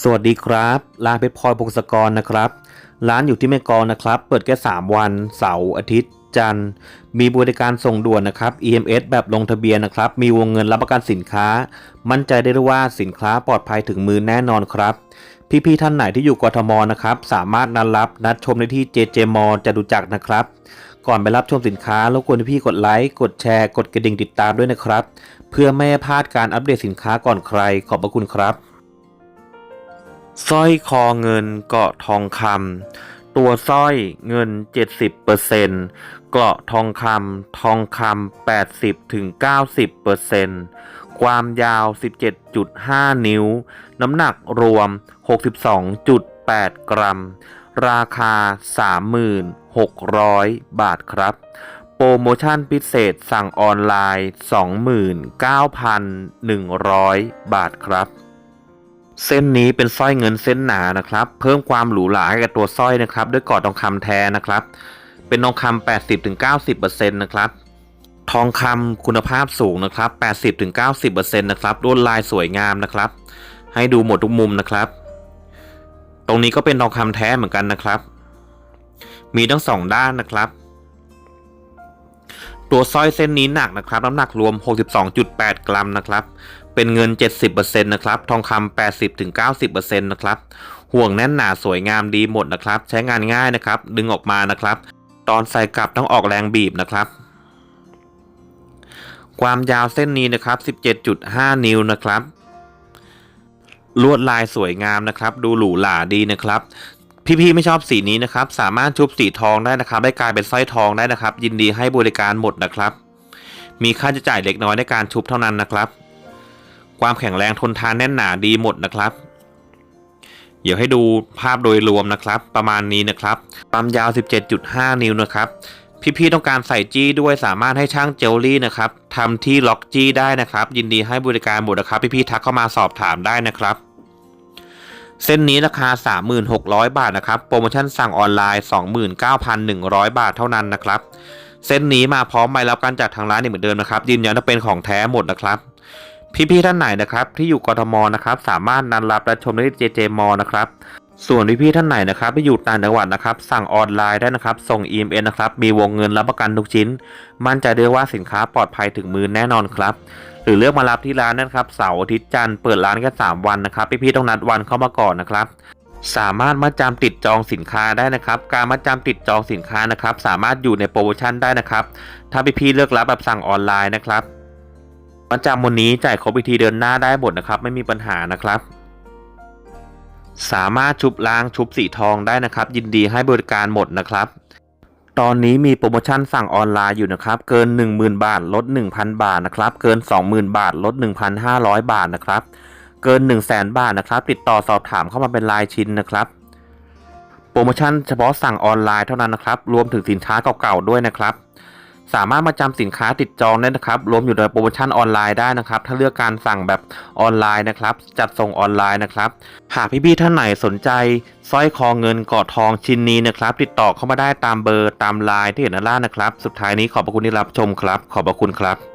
สวัสดีครับร้านเพชรพลอยพงศกรนะครับ ร้านอยู่ที่แม่กองนะครับ เปิดแค่ 3 วัน เสาร์อาทิตย์ จันทร์ มีบริการส่งด่วนนะครับ EMS แบบลงทะเบียนนะครับ มีวงเงินรับประกันสินค้า มั่นใจได้เลยว่าสินค้าปลอดภัยถึงมือแน่นอนครับ พี่ๆท่านไหนที่อยู่กทมนะครับ สามารถนัดรับนัดชมได้ที่ JJ m จะดูจักรนะครับก่อนไปรับชมสินค้ารบกวนพี่กดไลค์ กดแชร์ กดกระดิ่งติดตามด้วยนะครับ เพื่อไม่ให้พลาดการอัปเดตสินค้าก่อนใคร ขอบพระคุณครับ สร้อยคอเงินเกาะทองคำตัวสร้อยเงิน 70%เกราะทองคำทองคำ80ถึง90%ความยาว 17.5 นิ้ว น้ำหนักรวม 62.8 กรัม ราคา 3,600 บาทครับโปรโมชั่นพิเศษสั่งออนไลน์ 29,100 บาทครับ เส้นนี้เป็นสร้อยเงินเส้นหนานะครับ เพิ่มความหรูหราให้กับตัวสร้อยนะครับ ด้วยกอดทองคำแท้นะครับ เป็นทองคำ80-90%นะครับทองคำคุณภาพสูงนะครับ 80-90%นะครับลวดลายสวยงามนะครับ ให้ดูหมดทุกมุมนะครับ ตรงนี้ก็เป็นทองคำแท้เหมือนกันนะครับ มีทั้งสองด้านนะครับ ตัวสร้อยเส้นนี้หนักนะครับ น้ำหนักรวม 62.8 กรัมนะครับ เป็นเงิน 70%นะครับ ทองคำ80-90%นะครับ ห่วงแน่นหนาสวยงามดีหมดนะครับ ใช้งานง่ายนะครับ ดึงออกมานะครับ ตอนใส่กลับต้องออกแรงบีบนะครับ ความยาวเส้นนี้นะครับ 17.5 นิ้วนะครับ ลวดลายสวยงามนะครับ ดูหรูหราดีนะครับพี่ๆไม่ชอบสีนี้นะครับ สามารถชุบสีทองได้นะครับ ได้กลายเป็นสร้อยทองได้นะครับ ยินดีให้บริการหมดนะครับ มีค่าใช้จ่ายเล็กน้อยในการชุบเท่านั้นนะครับ ความแข็งแรงทนทานแน่นหนาดีหมดนะครับ เดี๋ยวให้ดูภาพโดยรวมนะครับ ประมาณนี้นะครับ ความยาว 17.5 นิ้วนะครับ พี่ๆต้องการใส่จี้ด้วยสามารถให้ช่างเจลลี่นะครับทำที่ล็อกจี้ได้นะครับ ยินดีให้บริการหมดนะครับ พี่ๆทักเข้ามาสอบถามได้นะครับเส้นนี้ราคา 3,600 บาทนะครับ โปรโมชั่นสั่งออนไลน์ 29,100 บาทเท่านั้นนะครับ เส้นนี้มาพร้อมใบรับการจากทางร้านเหมือนเดิมนะครับยืนยันว่าเป็นของแท้หมดนะครับ พี่ๆท่านไหนนะครับ ที่อยู่กทมนะครับ สามารถนัดรับและชมได้ที่ JJ m นะครับ ส่วนพี่ๆท่านไหนนะครับที่อยู่ต่างจังหวัดนะครับ สั่งออนไลน์ได้นะครับ ส่ง EMS นะครับ มีวงเงินรับประกันทุกชิ้น มั่นใจได้ว่าสินค้าปลอดภัยถึงมือแน่นอนครับ หรือเลือกมารับที่ร้านนะครับเสาร์อาทิตย์จันทร์เปิดร้านแค่3วันนะครับพี่ๆต้องนัดวันเข้ามาก่อนนะครับสามารถมาจำติดจองสินค้าได้นะครับ การมาจำติดจองสินค้านะครับ สามารถอยู่ในโปรโมชั่นได้นะครับ ถ้าพี่ๆเลือกรับแบบสั่งออนไลน์นะครับ มาจำวันนี้จ่ายครบวิธีเดินหน้าได้หมดนะครับ ไม่มีปัญหานะครับ สามารถชุบล้างชุบสีทองได้นะครับ ยินดีให้บริการหมดนะครับ ตอนนี้มีโปรโมชั่นสั่งออนไลน์อยู่นะครับ เกิน 10,000 บาทลด 1,000 บาทนะครับ เกิน 20,000 บาทลด 1,500 บาทนะครับ เกิน 1 0 0 0 0 0 บาทนะครับ ติดต่อสอบถามเข้ามาเป็นรายชิ้นนะครับโปรโมชั่นเฉพาะสั่งออนไลน์เท่านั้นนะครับ รวมถึงสินค้าเก่าๆด้วยนะครับ สามารถมาจำสินค้าติดจองได้นะครับ รวมอยู่ในโปรโมชั่นออนไลน์ได้นะครับ ถ้าเลือกการสั่งแบบออนไลน์นะครับ จัดส่งออนไลน์นะครับ หากพี่ๆท่านไหนสนใจสร้อยคอเงินเกาะทองชิ้นนี้นะครับ ติดต่อเข้ามาได้ตามเบอร์ตามไลน์ที่เห็นด้านล่างนะครับ สุดท้ายนี้ขอบพระคุณที่รับชมครับ ขอบพระคุณครับ